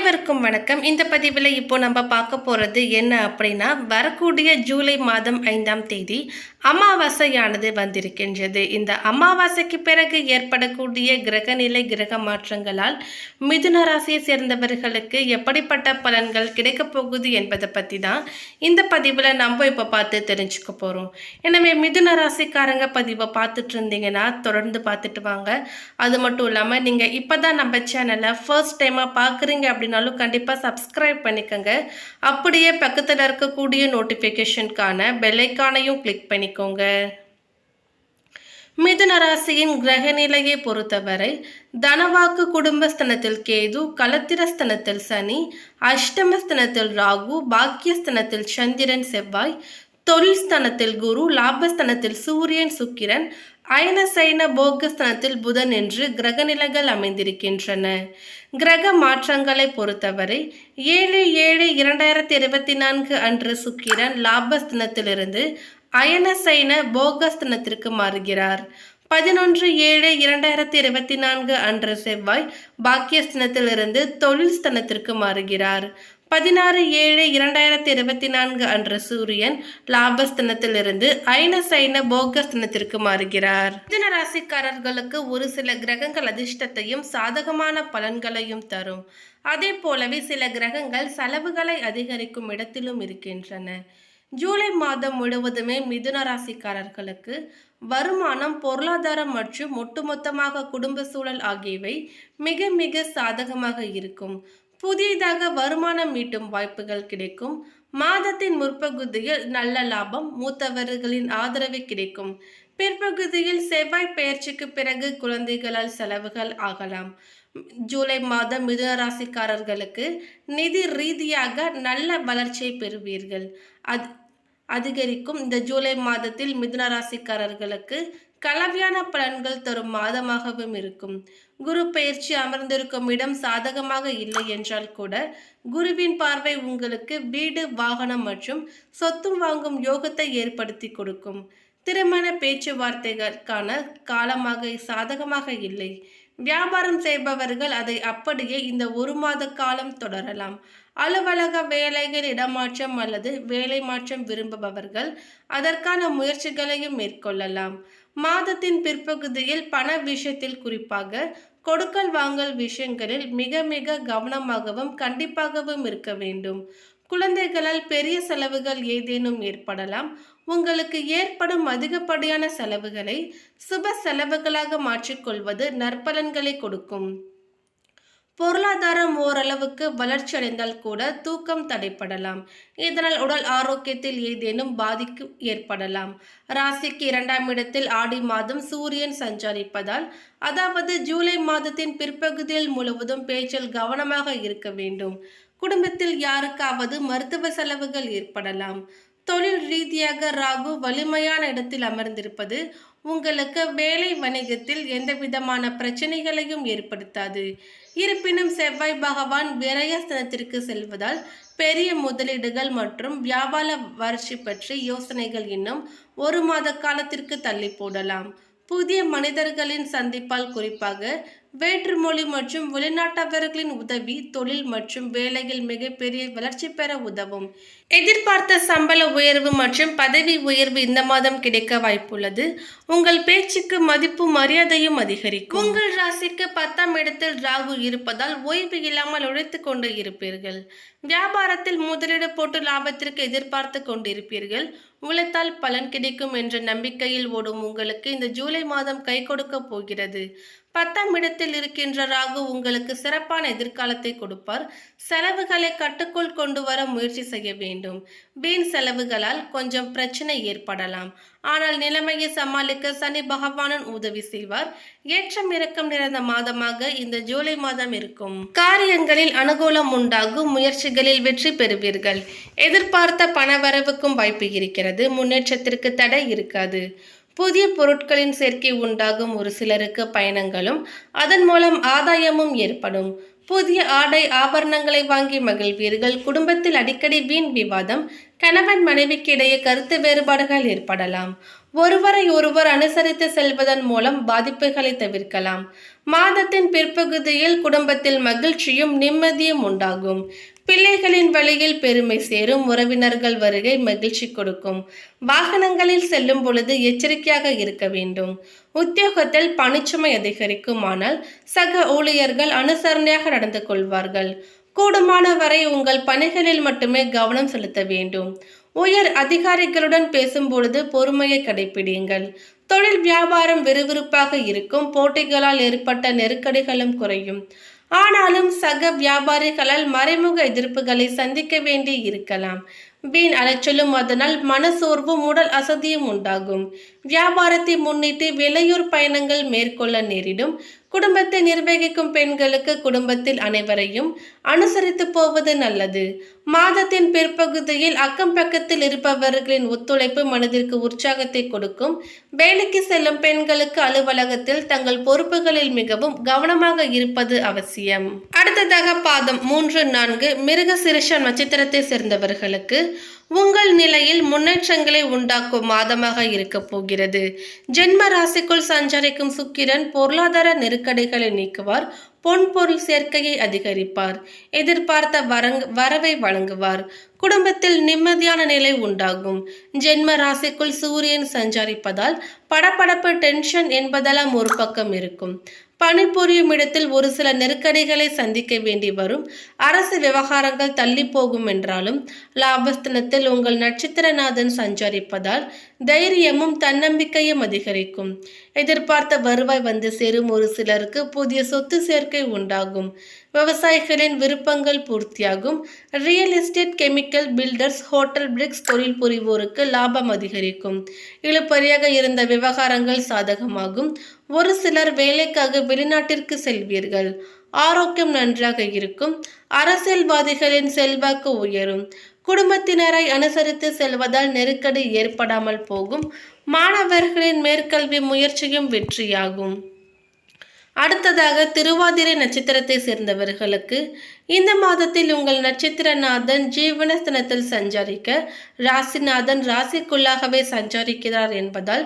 அனைவருக்கும் வணக்கம். இந்த பதிவில் இப்போ நம்ம பார்க்க போகிறது என்ன அப்படின்னா வரக்கூடிய ஜூலை மாதம் ஐந்தாம் தேதி அமாவாசையானது வந்திருக்கின்றது. இந்த அமாவாசைக்கு பிறகு ஏற்படக்கூடிய கிரகநிலை கிரக மாற்றங்களால் மிதுன ராசியை சேர்ந்தவர்களுக்கு எப்படிப்பட்ட பலன்கள் கிடைக்கப் போகுது என்பதை பற்றி தான் இந்த பதிவில் நம்ம இப்போ பார்த்து தெரிஞ்சுக்க போகிறோம் எனவே மிதுன ராசிக்காரங்க பதிவை பார்த்துட்டு இருந்தீங்கன்னா தொடர்ந்து பார்த்துட்டு வாங்க. அது மட்டும் இல்லாமல் நீங்கள் இப்போ தான் நம்ம சேனலை ஃபர்ஸ்ட் டைமாக பார்க்குறீங்க அப்படின்னாலும் கண்டிப்பாக சப்ஸ்கிரைப் பண்ணிக்கோங்க. அப்படியே பக்கத்தில் இருக்கக்கூடிய நோட்டிஃபிகேஷனுக்கான பெல்லைக்கானையும் கிளிக் பண்ணிக்கோங்க. மிதுன ராசியின் கிரகநிலையை பொறுத்தவரை தனவாக்கு குடும்பஸ்தனத்தில் கேது கலத்திரஸ்தனத்தில் சனி அஷ்டமஸ்தனத்தில் ராகு பாக்கியஸ்தனத்தில் சந்திரன் செவ்வாய் தொழில் ஸ்தனத்தில் குரு லாபஸ்தனத்தில் சூரியன் சுக்கிரன் அயன சைன போகஸ்தனத்தில் புதன் என்று கிரகநிலைகள் அமைந்திருக்கின்றன. கிரக மாற்றங்களை பொறுத்தவரை ஏழு ஏழு இரண்டாயிரத்தி இருபத்தி நான்கு அன்று சுக்கிரன் லாபஸ்தனத்திலிருந்து அயனசைன போகஸ்தனத்திற்கு மாறுகிறார். பதினொன்று ஏழு இரண்டாயிரத்தி இருபத்தி நான்கு அன்று செவ்வாய் பாக்கியஸ்தனத்திலிருந்து தொழில் ஸ்தனத்திற்கு மாறுகிறார். பதினாறு ஏழு இரண்டாயிரத்தி இருபத்தி நான்கு அன்று சூரியன் லாபஸ்தனத்திலிருந்து ஐனசைன போகஸ்தனத்திற்கு மாறுகிறார். மிதன ராசிக்காரர்களுக்கு ஒரு சில கிரகங்கள் அதிர்ஷ்டத்தையும் சாதகமான பலன்களையும் தரும். அதே போலவே சில கிரகங்கள் செலவுகளை அதிகரிக்கும் இடத்திலும் இருக்கின்றன. ஜூலை மாதம் முழுவதுமே மிதுன ராசிக்காரர்களுக்கு வருமானம் பொருளாதாரம் மற்றும் ஒட்டுமொத்தமாக குடும்ப சூழல் ஆகியவை மிக மிக சாதகமாக இருக்கும். புதியதாக வருமானம் ஈட்டும் வாய்ப்புகள் கிடைக்கும். மாதத்தின் முற்பகுதியில் நல்ல லாபம் மூத்தவர்களின் ஆதரவு கிடைக்கும். பிற்பகுதியில் செவ்வாய் பெயர்ச்சிக்கு பிறகு குழந்தைகளால் செலவுகள் ஆகலாம். ஜூலை மாதம் மிதுனராசிக்காரர்களுக்கு நிதி ரீதியாக நல்ல வளர்ச்சியை பெறுவீர்கள். அது அதிகரிக்கும். இந்த ஜூலை மாதத்தில் மிதுன ராசிக்காரர்களுக்கு கலவையான பலன்கள் தரும் மாதமாகவும் இருக்கும். குரு பயிற்சி அமர்ந்திருக்கும் இடம் சாதகமாக இல்லை என்றால் கூட குருவின் பார்வை உங்களுக்கு வீடு வாகனம் மற்றும் சொத்தும் வாங்கும் யோகத்தை ஏற்படுத்தி கொடுக்கும். திருமண பேச்சுவார்த்தைகளுக்கான காலமாக சாதகமாக இல்லை. வியாபாரம் செய்பவர்கள் அதை அப்படியே இந்த ஒரு மாத காலம் தொடரலாம். அலுவலக வேலைகள் இடமாற்றம் அல்லது வேலை மாற்றம் விரும்புபவர்கள் அதற்கான முயற்சிகளையும் மேற்கொள்ளலாம். மாதத்தின் பிற்பகுதியில் பண விஷயத்தில் குறிப்பாக கொடுக்கல் வாங்கல் விஷயங்களில் மிக மிக கவனமாகவும் கண்டிப்பாகவும் இருக்க வேண்டும். குழந்தைகளால் பெரிய செலவுகள் ஏதேனும் ஏற்படலாம். உங்களுக்கு ஏற்படும் அதிகப்படியான செலவுகளை சுப செலவுகளாக மாற்றிக்கொள்வது நற்பலன்களை கொடுக்கும். பொருளாதாரம் ஓரளவுக்கு வளர்ச்சி அடைந்தால் கூட தூக்கம் தடைப்படலாம். இதனால் உடல் ஆரோக்கியத்தில் ஏதேனும் பாதிப்பு ஏற்படலாம். ராசிக்கு இரண்டாம் இடத்தில் ஆடி மாதம் சூரியன் சஞ்சரிப்பதால் அதாவது ஜூலை மாதத்தின் பிற்பகுதியில் முழுவதும் பேச்சில் கவனமாக இருக்க வேண்டும். குடும்பத்தில் யாருக்காவது மருத்துவ செலவுகள் ஏற்படலாம். தொழில் ரீதியாக ராகு வலிமையான இடத்தில் அமர்ந்திருப்பது உங்களுக்கு வேலை வணிகத்தில் எந்த விதமான பிரச்சனைகளையும் ஏற்படுத்தாது. இருப்பினும் செவ்வாய் பகவான் விரயஸ்தனத்திற்கு செல்வதால் பெரிய முதலீடுகள் மற்றும் வியாபார வளர்ச்சி பற்றி யோசனைகள் இன்னும் ஒரு மாத காலத்திற்கு தள்ளி போடலாம். புதிய மனிதர்களின் சந்திப்பால் குறிப்பாக வேற்றுமொழி மற்றும் வெளிநாட்டவர்களின் உதவி தொழில் மற்றும் வேலையில் மிகப்பெரிய வளர்ச்சி பெற உதவும். எதிர்பார்த்த சம்பள உயர்வு மற்றும் பதவி உயர்வு இந்த மாதம் கிடைக்க வாய்ப்புள்ளது. உங்கள் பேச்சுக்கு மதிப்பு மரியாதையும் அதிகரிக்கும். உங்கள் ராசிக்கு பத்தாம் இடத்தில் ராகு இருப்பதால் ஓய்வு இல்லாமல் உழைத்து கொண்டு இருப்பீர்கள். வியாபாரத்தில் முதலீடு போட்டு லாபத்திற்கு எதிர்பார்த்து கொண்டிருப்பீர்கள். உழைத்தால் பலன் கிடைக்கும் என்ற நம்பிக்கையில் ஓடும் உங்களுக்கு இந்த ஜூலை மாதம் கை கொடுக்க போகிறது. பத்தாம் இடத்தில் இருக்கின்ற ராகு உங்களுக்கு சிறப்பான எதிர்காலத்தை கொடுப்பார். செலவுகளை கட்டுக்குள் கொண்டு வர முயற்சி செய்ய வேண்டும். வீண் செலவுகளால் கொஞ்சம் பிரச்சனை ஏற்படலாம். ஆனால் நிலைமையை சமாளிக்க சனி பகவானன் உதவி செய்வார். ஏற்றம் இறக்கம் நிறைந்த மாதமாக இந்த ஜூலை மாதம் இருக்கும். காரியங்களில் அனுகூலம் உண்டாகும். முயற்சிகளில் வெற்றி பெறுவீர்கள். எதிர்பார்த்த பணவரவுக்கும் வாய்ப்பு இருக்கிறது. முன்னேற்றத்திற்கு தடை இருக்காது. புதிய பொருட்களின் சேர்க்கை உண்டாகும் ஒரு சிலருக்கு பயணங்களும் அதன் மூலம் ஆதாயமும் ஏற்படும். புதிய ஆடை ஆபரணங்களை வாங்கி மகிழ்வீர்கள். குடும்பத்தில் அடிக்கடி வீண் விவாதம் கணவன் மனைவிக்கு இடையே கருத்து வேறுபாடுகள் ஏற்படலாம். ஒருவரை ஒருவர் அனுசரித்து செல்வதன் மூலம் பாதிப்புகளை தவிர்க்கலாம். மாதத்தின் பிற்பகுதியில் குடும்பத்தில் மகிழ்ச்சியும் நிம்மதியும் உண்டாகும். பிள்ளைகளின் வழியில் பெருமை சேரும் உறவினர்கள் வருகை மகிழ்ச்சி கொடுக்கும். வாகனங்களில் செல்லும் பொழுது எச்சரிக்கையாக இருக்க வேண்டும். உத்தியோகத்தில் பணிச்சுமை அதிகரிக்கும் ஆனால் சக ஊழியர்கள் அனுசரணையாக நடந்து கொள்வார்கள். கூடுமான வரை உங்கள் பணிகளில் மட்டுமே கவனம் செலுத்த வேண்டும். உயர் அதிகாரிகளுடன் பேசும்பொழுது பொறுமையை கடைபிடியுங்கள் தொழில் வியாபாரம் விறுவிறுப்பாக இருக்கும் போட்டிகளால் ஏற்பட்ட நெருக்கடிகளும் குறையும். ஆனாலும் சக வியாபாரிகளால் மறைமுக எதிர்ப்புகளை சந்திக்க வேண்டி இருக்கலாம். வீண் அலைச்சலும் அதனால் மனசோர்வும் உடல் அசதியும் உண்டாகும். வியாபாரத்தை முன்னிட்டு விலையூர் பயணங்கள் மேற்கொள்ள நேரிடும். குடும்பத்தை நிர்வகிக்கும் பெண்களுக்கு குடும்பத்தில் அனைவரையும் அனுசரித்து போவது நல்லது. மாதத்தின் பிற்பகுதியில் அக்கம் பக்கத்தில் இருப்பவர்களின் ஒத்துழைப்பு மனதிற்கு உற்சாகத்தை கொடுக்கும். வேலைக்கு செல்லும் பெண்களுக்கு அலுவலகத்தில் தங்கள் பொறுப்புகளில் மிகவும் கவனமாக இருப்பது அவசியம். அடுத்ததாக பாதம் மூன்று நான்கு மிருக சிறுஷ நட்சத்திரத்தை சேர்ந்தவர்களுக்கு உங்கள் நிலையில் முன்னேற்றங்களை உண்டாக்கும் மாதமாக இருக்க போகிறது. ஜென்ம ராசிக்குள் சஞ்சரிக்கும் சுக்கிரன் பொருளாதார நெருக்கடிகளை நீக்குவார். பொன் பொருள் சேர்க்கையை அதிகரிப்பார். எதிர்பார்த்த வரங் வரவை வழங்குவார். குடும்பத்தில் நிம்மதியான நிலை உண்டாகும். ஜென்ம ராசிக்குள் சூரியன் சஞ்சரிப்பதால் படபடப்பு டென்ஷன் என்பதெல்லாம் ஒரு பக்கம் இருக்கும். பணிபுரியும் இடத்தில் ஒரு சில நெருக்கடிகளை சந்திக்க வேண்டி வரும். அரசு விவகாரங்கள் தள்ளி போகும் என்றாலும் லாபஸ்தனத்தில் உங்கள் நட்சத்திரநாதன் சஞ்சரிப்பதால் தைரியமும் தன்னம்பிக்கையும் அதிகரிக்கும். எதிர்பார்த்த வருவாய் வந்து சேரும் ஒரு சிலருக்கு புதிய சொத்து சேர்க்கை உண்டாகும். விவசாயிகளின் விருப்பங்கள் பூர்த்தியாகும். Real estate chemical builders hotel bricks தொழில் புரிவோருக்கு லாபம் அதிகரிக்கும். இழுபறியாக இருந்த விவகாரங்கள் சாதகமாகும். ஒரு சிலர் வேலைக்காக வெளிநாட்டிற்கு செல்வீர்கள். ஆரோக்கியம் நன்றாக இருக்கும். அரசியல்வாதிகளின் செல்வாக்கு உயரும். குடும்பத்தினரை அனுசரித்து செல்வதால் நெருக்கடி ஏற்படாமல் போகும். மாணவர்களின் மேற்கல்வி முயற்சியும் வெற்றியாகும். அடுத்ததாக திருவாதிரை நட்சத்திரத்தை சேர்ந்தவர்களுக்கு இந்த மாதத்தில் உங்கள் நட்சத்திரநாதன் ஜீவனஸ்தனத்தில் சஞ்சரிக்க ராசிநாதன் ராசிக்குள்ளாகவே சஞ்சரிக்கிறார் என்பதால்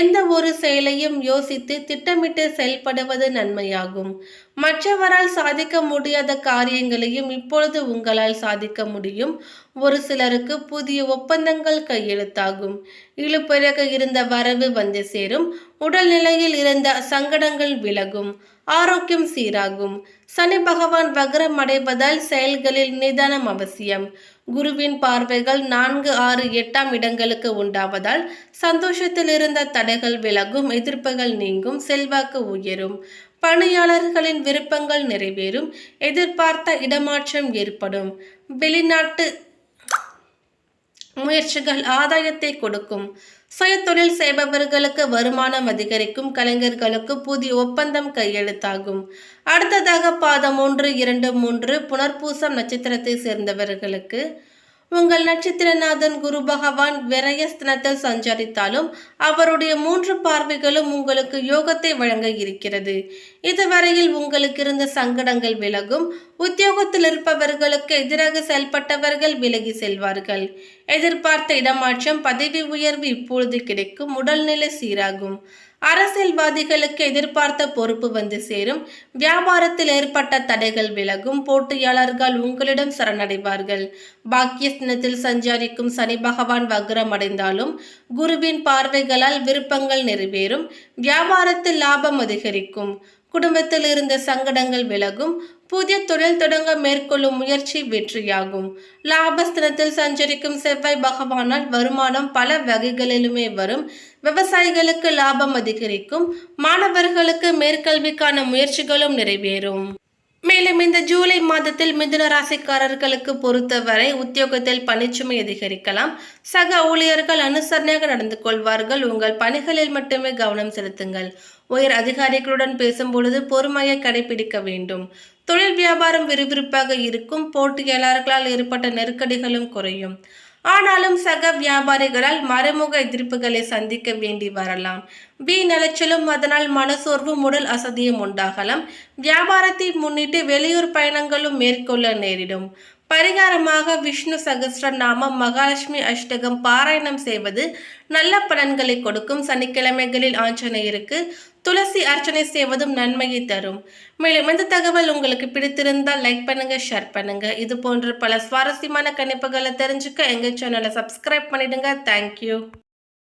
எந்த ஒரு செயலையும் யோசித்து திட்டமிட்டு செயல்படுவது நன்மையாகும். மற்றவரால் சாதிக்க முடியாத காரியங்களையும் இப்பொழுது உங்களால் சாதிக்க முடியும். ஒரு சிலருக்கு புதிய ஒப்பந்தங்கள் கையெழுத்தாகும். இழுப்பிறகு இருந்த வரவு வந்து சேரும். உடல்நிலையில் இருந்த சங்கடங்கள் விலகும். ஆரோக்கியம் சீராகும். சனி பகவான் வக்ரம் அடைவதால் செயல்களில் நிதானம் அவசியம். குருவின் பார்வைகள் நான்கு ஆறு எட்டாம் இடங்களுக்கு உண்டாவதால் சந்தோஷத்தில் இருந்த தடைகள் விலகும் எதிர்ப்புகள் நீங்கும் செல்வாக்கு உயரும். பணியாளர்களின் விருப்பங்கள் நிறைவேறும் எதிர்பார்த்த இடமாற்றம் ஏற்படும். வெளிநாட்டு முயற்சிகள் ஆதாயத்தை கொடுக்கும். சுயதொழில் செய்பவர்களுக்கு வருமானம் அதிகரிக்கும் கலைஞர்களுக்கு புதிய ஒப்பந்தம் கையெழுத்தாகும். அடுத்ததாக பாதம் ஒன்று இரண்டு மூன்று புனர்பூசம் நட்சத்திரத்தை சேர்ந்தவர்களுக்கு. உங்கள் நட்சத்திரநாதன் குரு பகவான் விரயஸ்தனத்தில் சஞ்சரித்தாலும் அவருடைய மூன்று பார்வைகளும் உங்களுக்கு யோகத்தை வழங்க இருக்கிறது. இதுவரையில் உங்களுக்கு இருந்த சங்கடங்கள் விலகும். உத்தியோகத்தில் இருப்பவர்களுக்கு எதிராக செயல்பட்டவர்கள் விலகி செல்வார்கள். எதிர்பார்த்த இடமாற்றம் பதவி உயர்வு இப்பொழுது கிடைக்கும். உடல்நிலை சீராகும். அரசியல்வாதிகளுக்கு எதிர்பார்த்த பொறுப்பு வந்து சேரும். வியாபாரத்தில் ஏற்பட்ட தடைகள் விலகும். போட்டியாளர்கள் உங்களிடம் சரணடைவார்கள். பாக்கியஸ்தனத்தில் சஞ்சாரிக்கும் சனி பகவான் வக்ரம் அடைந்தாலும் குருவின் பார்வைகளால் விருப்பங்கள் நிறைவேறும். வியாபாரத்தில் லாபம் அதிகரிக்கும். குடும்பத்தில் இருந்த சங்கடங்கள் விலகும். புதிய தொழில் தொடங்க மேற்கொள்ளும் முயற்சி வெற்றியாகும். லாபஸ்தனத்தில் சஞ்சரிக்கும் செவ்வாய் பகவானால் வருமானம் பல வகைகளிலுமே வரும். விவசாயிகளுக்கு லாபம் அதிகரிக்கும். மாணவர்களுக்கு மேற்கல்விக்கான முயற்சிகளும் நிறைவேறும். மேலும் இந்த ஜூலை மாதத்தில் மிதுன ராசிக்காரர்களுக்கு பொறுத்தவரை உத்தியோகத்தில் பணிச்சுமை அதிகரிக்கலாம். சக ஊழியர்கள் அனுசரணையாக நடந்து கொள்வார்கள். உங்கள் பணிகளில் மட்டுமே கவனம் செலுத்துங்கள். உயர் அதிகாரிகளுடன் பேசும்பொழுது பொறுமையை கடைபிடிக்க வேண்டும். தொழில் வியாபாரம் விறுவிறுப்பாக இருக்கும் போட்டியாளர்களால் ஏற்பட்ட நெருக்கடிகளும் குறையும். ஆனாலும் சக வியாபாரிகளால் மறைமுக எதிர்ப்புகளை சந்திக்க வேண்டி வரலாம். வீண் அலைச்சலும் அதனால் மனசோர்வும் உடல் அசதியும் உண்டாகலாம். வியாபாரத்தை முன்னிட்டு வெளியூர் பயணங்களும் மேற்கொள்ள நேரிடும். பரிகாரமாக விஷ்ணு சகஸ்ர நாமம் மகாலட்சுமி அஷ்டகம் பாராயணம் செய்வது நல்ல பலன்களை கொடுக்கும். சனிக்கிழமைகளில் ஆஞ்சநேயருக்கு துளசி அர்ச்சனை செய்வதும் நன்மையை தரும். மேலும் இந்த தகவல் உங்களுக்கு பிடித்திருந்தால் லைக் பண்ணுங்க ஷேர் பண்ணுங்க. இது போன்ற பல சுவாரஸ்யமான கணிப்புகளை தெரிஞ்சுக்க எங்கள் சேனலை சப்ஸ்கிரைப் பண்ணிடுங்க. தேங்க்யூ